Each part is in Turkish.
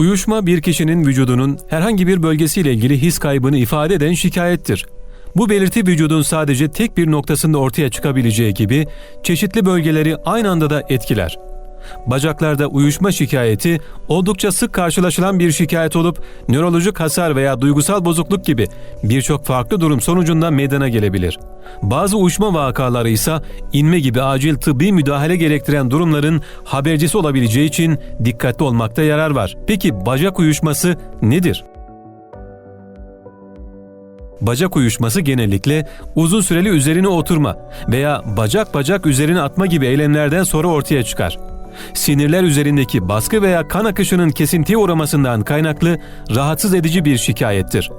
Uyuşma bir kişinin vücudunun herhangi bir bölgesiyle ilgili his kaybını ifade eden şikayettir. Bu belirti vücudun sadece tek bir noktasında ortaya çıkabileceği gibi çeşitli bölgeleri aynı anda da etkiler. Bacaklarda uyuşma şikayeti oldukça sık karşılaşılan bir şikayet olup nörolojik hasar veya duygusal bozukluk gibi birçok farklı durum sonucunda meydana gelebilir. Bazı uyuşma vakaları ise inme gibi acil tıbbi müdahale gerektiren durumların habercisi olabileceği için dikkatli olmakta yarar var. Peki bacak uyuşması nedir? Bacak uyuşması genellikle uzun süreli üzerine oturma veya bacak bacak üzerine atma gibi eylemlerden sonra ortaya çıkar. Sinirler üzerindeki baskı veya kan akışının kesintiye uğramasından kaynaklı rahatsız edici bir şikayettir.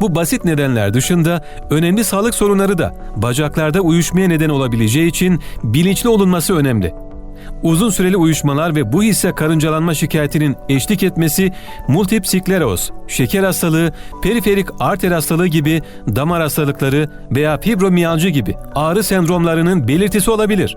Bu basit nedenler dışında önemli sağlık sorunları da bacaklarda uyuşmaya neden olabileceği için bilinçli olunması önemli. Uzun süreli uyuşmalar ve bu hisse karıncalanma şikayetinin eşlik etmesi multip skleroz, şeker hastalığı, periferik arter hastalığı gibi damar hastalıkları veya fibromiyalji gibi ağrı sendromlarının belirtisi olabilir.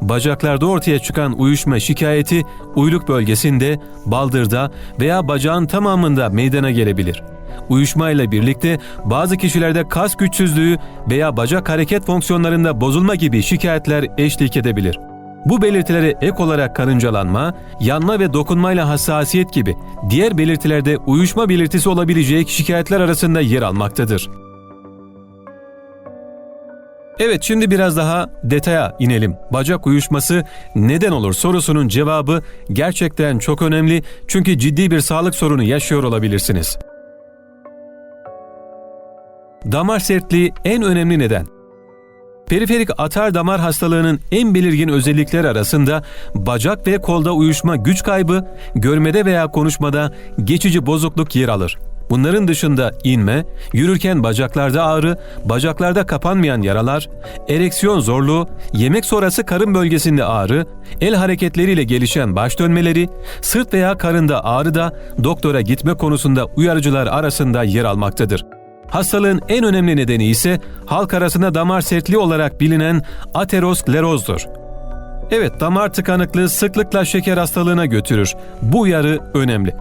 Bacaklarda ortaya çıkan uyuşma şikayeti uyluk bölgesinde, baldırda veya bacağın tamamında meydana gelebilir. Uyuşma ile birlikte bazı kişilerde kas güçsüzlüğü veya bacak hareket fonksiyonlarında bozulma gibi şikayetler eşlik edebilir. Bu belirtilere ek olarak karıncalanma, yanma ve dokunmayla hassasiyet gibi diğer belirtilerde uyuşma belirtisi olabilecek şikayetler arasında yer almaktadır. Evet şimdi biraz daha detaya inelim. Bacak uyuşması neden olur sorusunun cevabı gerçekten çok önemli çünkü ciddi bir sağlık sorunu yaşıyor olabilirsiniz. Damar sertliği en önemli neden. Periferik atar damar hastalığının en belirgin özellikleri arasında bacak ve kolda uyuşma güç kaybı, görmede veya konuşmada geçici bozukluk yer alır. Bunların dışında inme, yürürken bacaklarda ağrı, bacaklarda kapanmayan yaralar, ereksiyon zorluğu, yemek sonrası karın bölgesinde ağrı, el hareketleriyle gelişen baş dönmeleri, sırt veya karında ağrı da doktora gitme konusunda uyarıcılar arasında yer almaktadır. Hastalığın en önemli nedeni ise halk arasında damar sertliği olarak bilinen aterosklerozdur. Evet, damar tıkanıklığı sıklıkla şeker hastalığına götürür. Bu uyarı önemli.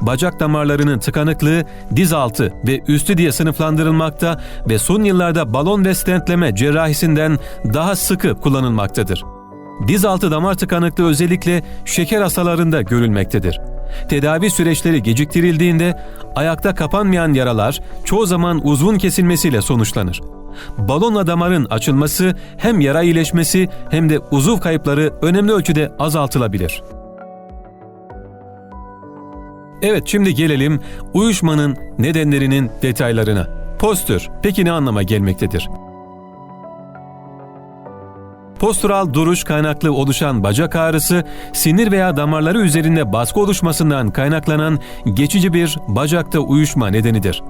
Bacak damarlarının tıkanıklığı diz altı ve üstü diye sınıflandırılmakta ve son yıllarda balon ve stentleme cerrahisinden daha sıkı kullanılmaktadır. Diz altı damar tıkanıklığı özellikle şeker hastalarında görülmektedir. Tedavi süreçleri geciktirildiğinde ayakta kapanmayan yaralar çoğu zaman uzvun kesilmesiyle sonuçlanır. Balonla damarın açılması hem yara iyileşmesi hem de uzuv kayıpları önemli ölçüde azaltılabilir. Evet şimdi gelelim uyuşmanın nedenlerinin detaylarına. Postür peki ne anlama gelmektedir? Postural duruş kaynaklı oluşan bacak ağrısı, sinir veya damarları üzerinde baskı oluşmasından kaynaklanan geçici bir bacakta uyuşma nedenidir.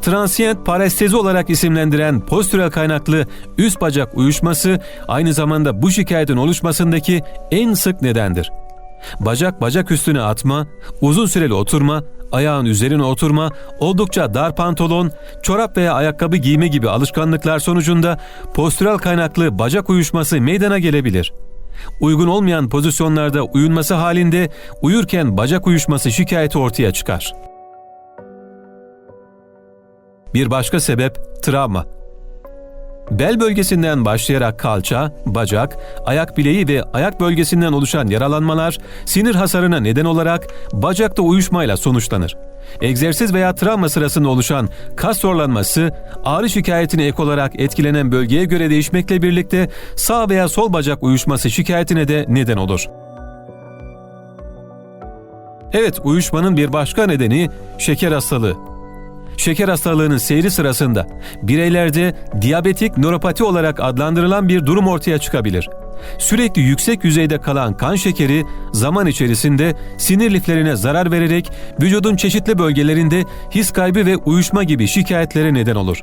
Transient parestezi olarak isimlendiren postüral kaynaklı üst bacak uyuşması aynı zamanda bu şikayetin oluşmasındaki en sık nedendir. Bacak bacak üstüne atma, uzun süreli oturma, ayağın üzerine oturma, oldukça dar pantolon, çorap veya ayakkabı giyme gibi alışkanlıklar sonucunda postüral kaynaklı bacak uyuşması meydana gelebilir. Uygun olmayan pozisyonlarda uyunması halinde uyurken bacak uyuşması şikayeti ortaya çıkar. Bir başka sebep travma. Bel bölgesinden başlayarak kalça, bacak, ayak bileği ve ayak bölgesinden oluşan yaralanmalar sinir hasarına neden olarak bacakta uyuşmayla sonuçlanır. Egzersiz veya travma sırasında oluşan kas zorlanması, ağrı şikayetine ek olarak etkilenen bölgeye göre değişmekle birlikte sağ veya sol bacak uyuşması şikayetine de neden olur. Evet, uyuşmanın bir başka nedeni şeker hastalığı. Şeker hastalığının seyri sırasında bireylerde diyabetik nöropati olarak adlandırılan bir durum ortaya çıkabilir. Sürekli yüksek yüzeyde kalan kan şekeri zaman içerisinde sinir liflerine zarar vererek vücudun çeşitli bölgelerinde his kaybı ve uyuşma gibi şikayetlere neden olur.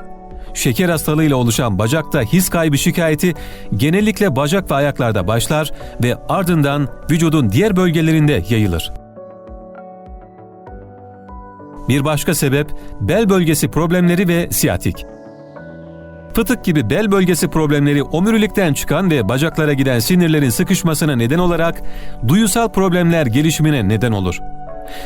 Şeker hastalığıyla oluşan bacakta his kaybı şikayeti genellikle bacak ve ayaklarda başlar ve ardından vücudun diğer bölgelerinde yayılır. Bir başka sebep bel bölgesi problemleri ve siyatik. Fıtık gibi bel bölgesi problemleri omurilikten çıkan ve bacaklara giden sinirlerin sıkışmasına neden olarak duyusal problemler gelişimine neden olur.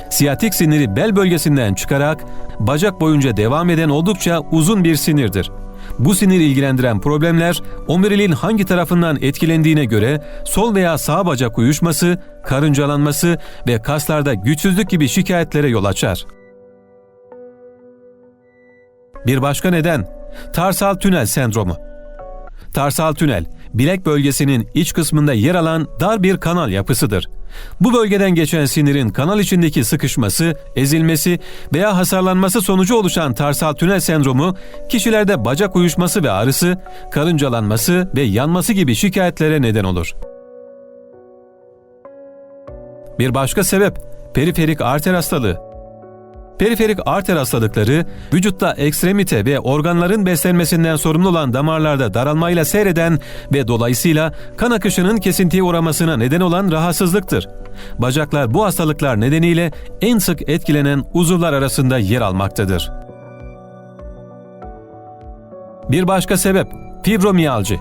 Siyatik siniri bel bölgesinden çıkarak bacak boyunca devam eden oldukça uzun bir sinirdir. Bu sinir ilgilendiren problemler omuriliğin hangi tarafından etkilendiğine göre sol veya sağ bacak uyuşması, karıncalanması ve kaslarda güçsüzlük gibi şikayetlere yol açar. Bir başka neden tarsal tünel sendromu. Tarsal tünel, bilek bölgesinin iç kısmında yer alan dar bir kanal yapısıdır. Bu bölgeden geçen sinirin kanal içindeki sıkışması, ezilmesi veya hasarlanması sonucu oluşan tarsal tünel sendromu, kişilerde bacak uyuşması ve ağrısı, karıncalanması ve yanması gibi şikayetlere neden olur. Bir başka sebep, periferik arter hastalığı. Periferik arter hastalıkları, vücutta ekstremite ve organların beslenmesinden sorumlu olan damarlarda daralmayla seyreden ve dolayısıyla kan akışının kesintiye uğramasına neden olan rahatsızlıktır. Bacaklar bu hastalıklar nedeniyle en sık etkilenen uzuvlar arasında yer almaktadır. Bir başka sebep, fibromiyalji.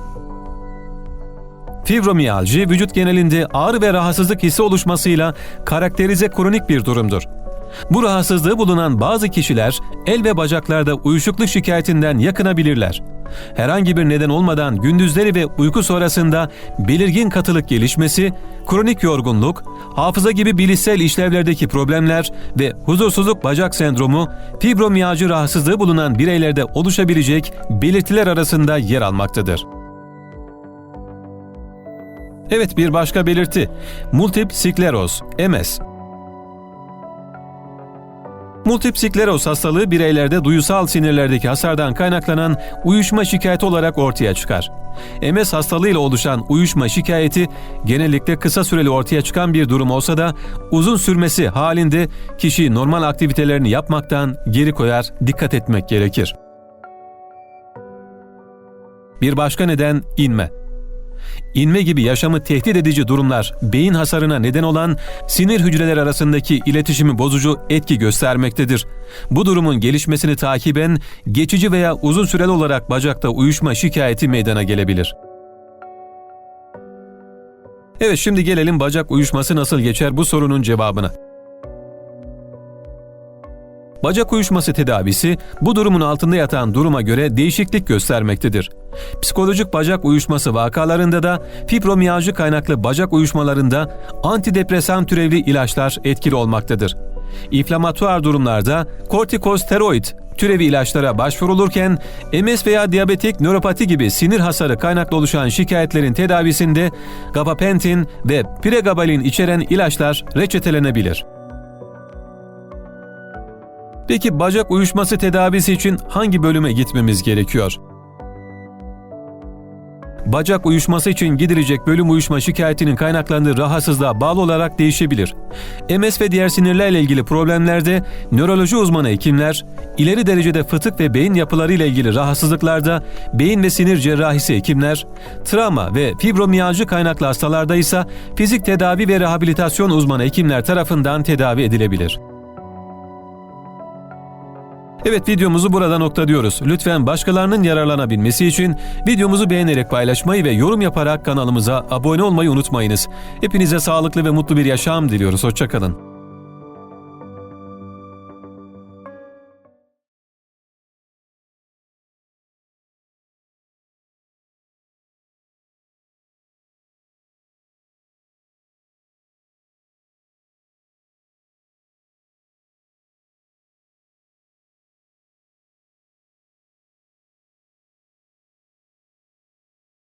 Fibromiyalji, vücut genelinde ağrı ve rahatsızlık hissi oluşmasıyla karakterize kronik bir durumdur. Bu rahatsızlığı bulunan bazı kişiler el ve bacaklarda uyuşukluk şikayetinden yakınabilirler. Herhangi bir neden olmadan gündüzleri ve uyku sonrasında belirgin katılık gelişmesi, kronik yorgunluk, hafıza gibi bilişsel işlevlerdeki problemler ve huzursuzluk bacak sendromu, fibromiyalji rahatsızlığı bulunan bireylerde oluşabilecek belirtiler arasında yer almaktadır. Evet bir başka belirti, multip skleroz, MS. Multip skleroz hastalığı bireylerde duyusal sinirlerdeki hasardan kaynaklanan uyuşma şikayeti olarak ortaya çıkar. MS hastalığıyla oluşan uyuşma şikayeti genellikle kısa süreli ortaya çıkan bir durum olsa da uzun sürmesi halinde kişi normal aktivitelerini yapmaktan geri koyar, dikkat etmek gerekir. Bir başka neden inme. İnme gibi yaşamı tehdit edici durumlar beyin hasarına neden olan sinir hücreler arasındaki iletişimi bozucu etki göstermektedir. Bu durumun gelişmesini takiben geçici veya uzun süreli olarak bacakta uyuşma şikayeti meydana gelebilir. Evet şimdi gelelim bacak uyuşması nasıl geçer bu sorunun cevabına. Bacak uyuşması tedavisi bu durumun altında yatan duruma göre değişiklik göstermektedir. Psikolojik bacak uyuşması vakalarında da fibromiyalji kaynaklı bacak uyuşmalarında antidepresan türevli ilaçlar etkili olmaktadır. İnflamatuar durumlarda kortikosteroid türevi ilaçlara başvurulurken MS veya diyabetik nöropati gibi sinir hasarı kaynaklı oluşan şikayetlerin tedavisinde gabapentin ve pregabalin içeren ilaçlar reçetelenebilir. Peki bacak uyuşması tedavisi için hangi bölüme gitmemiz gerekiyor? Bacak uyuşması için gidilecek bölüm uyuşma şikayetinin kaynaklandığı rahatsızlığa bağlı olarak değişebilir. MS ve diğer sinirlerle ilgili problemlerde nöroloji uzmanı hekimler, ileri derecede fıtık ve beyin yapılarıyla ilgili rahatsızlıklarda beyin ve sinir cerrahisi hekimler, travma ve fibromiyalji kaynaklı hastalarda ise fizik tedavi ve rehabilitasyon uzmanı hekimler tarafından tedavi edilebilir. Evet videomuzu burada noktalıyoruz. Lütfen başkalarının yararlanabilmesi için videomuzu beğenerek paylaşmayı ve yorum yaparak kanalımıza abone olmayı unutmayınız. Hepinize sağlıklı ve mutlu bir yaşam diliyoruz. Hoşçakalın.